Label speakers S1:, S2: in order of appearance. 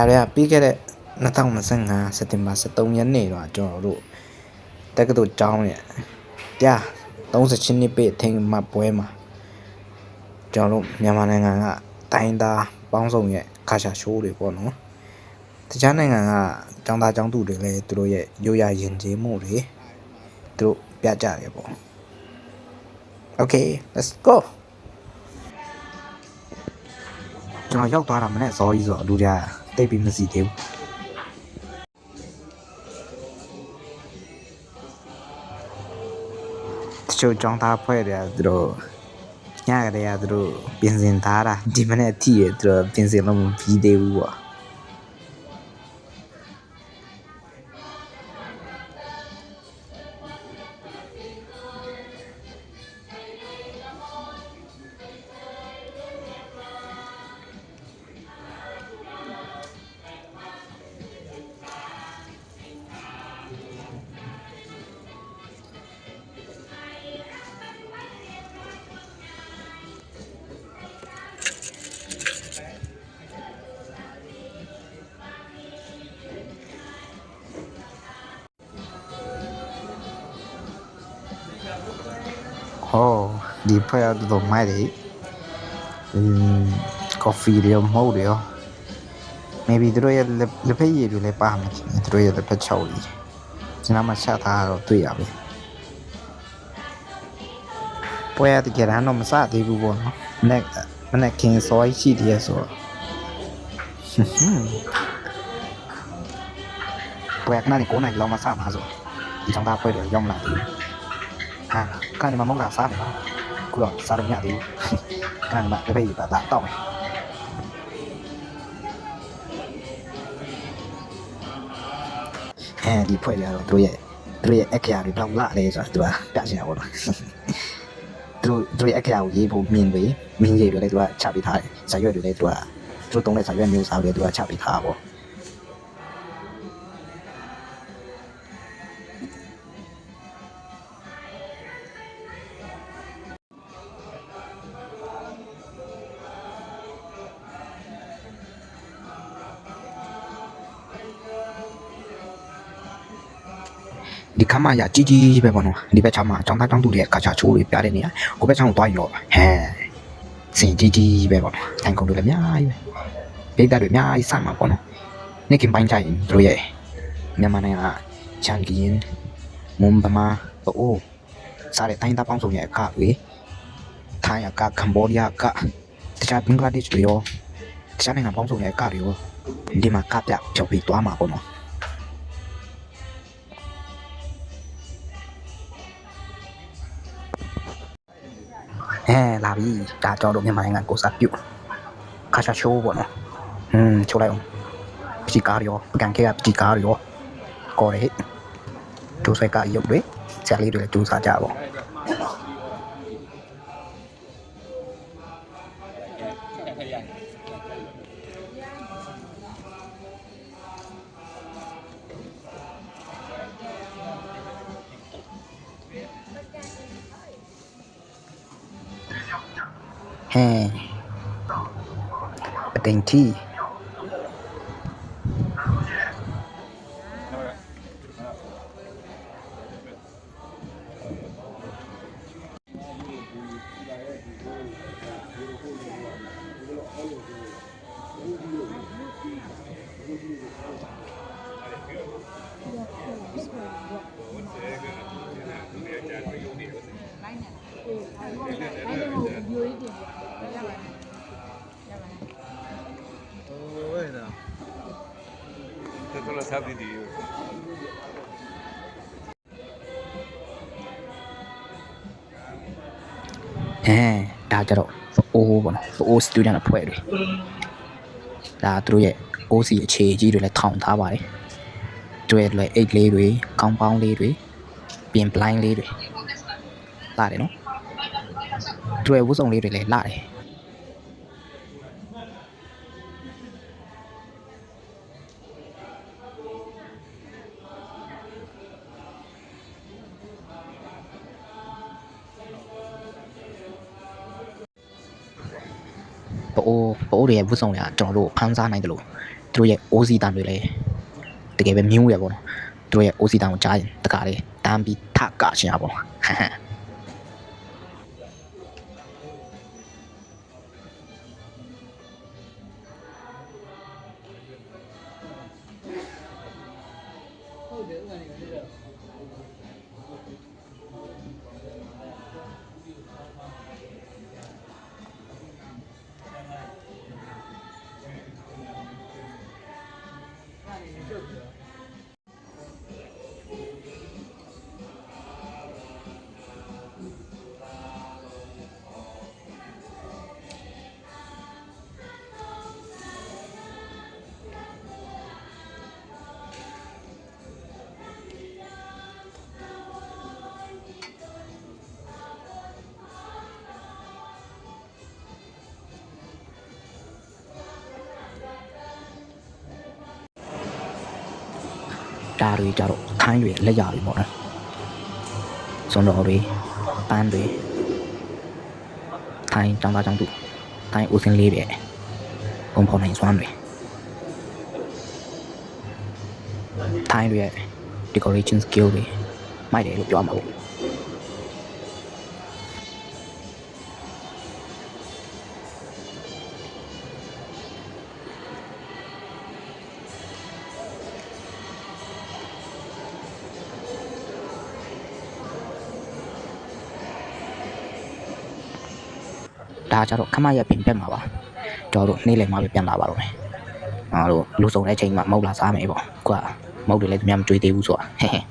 S1: ဒါတွေကပြီးခဲ့တဲ့2025စက်တင်ဘာ23ရက်နေ့တော့ကျွန်တော်တို့တက္ကသိုလ်ကျောင်းရဲ့တရား38နှစ်ပြည့်အထိမ်းအမှတ်ပွဲမှာကျွန်တော်တို့မြန်မာနိုင်ငံကတိုင်းသားပေါင်းစုံရဲ့ခါရှာရှိုးတွေပေါ့နော်တခြားနိုင်ငံကကျောင်းသားကျောင်းသူတွေလည်းသူတို့ရဲ့ရိုးရာယဉ်ကျေးမှုတွေသူတို့ပြကြတယ်ပေါ့ Okay let's go ကျွန်တော်ရောက်သွားတာမနဲ့ဇော်ကြီးဆိုတော့လူတွေက တိတ်ပြီးမစီသေးဘူးတချို့ចောင်းသားဖွဲ့တွေကသူတို့ညကလေးကသူတို့ပြင်ဆင်ထားတာဒီမနေ့အထိရသူတို့ပြင်ဆင်လို့မပြီးသေးဘူးပေါ့ ဟောဒီဖွဲ့ရတော့မိုက်တယ်อืมကော်ဖီတွေရောမဟုတ်တယ်ရော maybe သူတို့ရဲ့လက်လက်ဖက်ရည်တွေလည်းပါမယ်သူတို့ရဲ့လက်ဖက်ချောက်တွေကျွန်တော်မှချက်ထားတော့တွေ့ရပြီပွဲရတကယ်တမ်းတော့မစသေးဘူးပေါ့နော်မနေ့မနေ့ခင်စောရှိတယ်ဆိုတော့ပွဲကနိုင်ကိုနိုင်လောက်မစမှာဆိုဒီကြောင့်သားပွဲတွေရောက်လာတယ် ဟာကနေမမုန်းလာစားတယ်ခုတော့စားလို့မရသေးဘူးကနေမလက်ဖက်ရည်ပါတော့တောက်မယ်အဲဒီဖွဲ့ရတော့သူတို့ရဲ့သူတို့ရဲ့အခရာတွေဘယ်လောက်လာလဲဆိုတာသူကပြချင်တာပေါ့နော်သူတို့သူတို့ရဲ့အခရာကိုရေးဖို့မြင်ပြီမြင်ရည်တွေလည်းသူကချပေးထားတယ်ဇာရွက်တွေလည်းသူကသူတို့တုံးတဲ့ဇာရွက်မျိုးစားတွေလည်းသူကချပေးထားတာပေါ့ ဒီခါမှရကြီးကြီးပဲပေါ့နော်ဒီဘက်ချောင်းမှာចောင်းသားចောင်းသူတွေရဲ့ခါချချိုးတွေပြတဲ့နေရာဟိုဘက်ချောင်းကိုတွားရောဟမ်စင်ကြီးကြီးပဲပေါ့နော်တိုင်ကုန်တွေလည်းအများကြီးပဲပိတ်သက်တွေအများကြီးစမှာပေါ့နော်နေ့ကင်ပိုင်းကြရင်တို့ရဲ့မြန်မာနိုင်ငံကချန်ကင်းမွန်ဘမာအိုးစားတဲ့တိုင်းသားပေါင်းစုံရဲ့အခတွေထိုင်းအကကမ္ဘောဒီးယားကတခြားဘင်္ဂလားဒေ့ရှ်တွေရောတခြားနိုင်ငံပေါင်းစုံရဲ့အခတွေရောဒီမှာကပြဖြောက်ပြီးသွားမှာပေါ့နော် အဲလာပြီဒါကျွန်တော်တို့မြန်မာနိုင်ငံကိုစားပြုတ်ခါချာချိုးပေါ့နော်ဟွန်းချိုးလိုက်အောင်ပချီကားရောပကံခဲကပချီကားရောကော်ရဲဒိုးဆွဲကရုပ်တွေဆရာလေးတွေလည်းဒူးစားကြပါ ဟဲပတိ
S2: esa video.
S1: Eh, ဒါကြတော့ OO ပေါ့နော် OO student အဖွဲ့တွေဒါသူတို့ရဲ့ OC အခြေကြီးတွေလည်းထောင်ထားပါတယ်တွေ့လည်းအိတ်လေးတွေကောင်းပေါင်းလေးတွေပြင် blind လေးတွေလာတယ်နော်တွေ့ဝတ်စုံလေးတွေလည်းလာတယ် ပအိုးပအိုးတွေရဲ့ဝတ်စုံတွေကကျွန်တော်တို့ဖမ်းစားနိုင်တယ်လို့သူတို့ရဲ့အိုးစီတန်တွေလည်းတကယ်ပဲမြင်းရပေါ့နော်သူတို့ရဲ့အိုးစီတန်ကိုကြားရင်တခါလေတန်းပြီးထကရှင်ရပေါ့ဟမ်ဟ ဒါတွေကြတော့ခိုင်းတွေလက်ရပြီပေါ့နော်စွန်တော်တွေပန်းတွေခိုင်းចောင်းသားចောင်းသူခိုင်းဦးစင်းလေးပဲပုံဖော်နိုင်စွမ်းတွေခိုင်းတွေရဲ့ decoration skill တွေမိုက်တယ်လို့ပြောမှာပေါ့ ဒါကြတော့ခမရပြင်ပက်မှာပါကျွန်တော်တို့နေ့လည်မှပဲပြန်လာပါတော့မယ်အားတို့လူစုံတဲ့အချိန်မှာမဟုတ်လာစားမယ်ပေါ့ကွာမဟုတ်တယ်လည်းသူများမကြွေးသေးဘူးဆိုတာဟဲ့ဟဲ့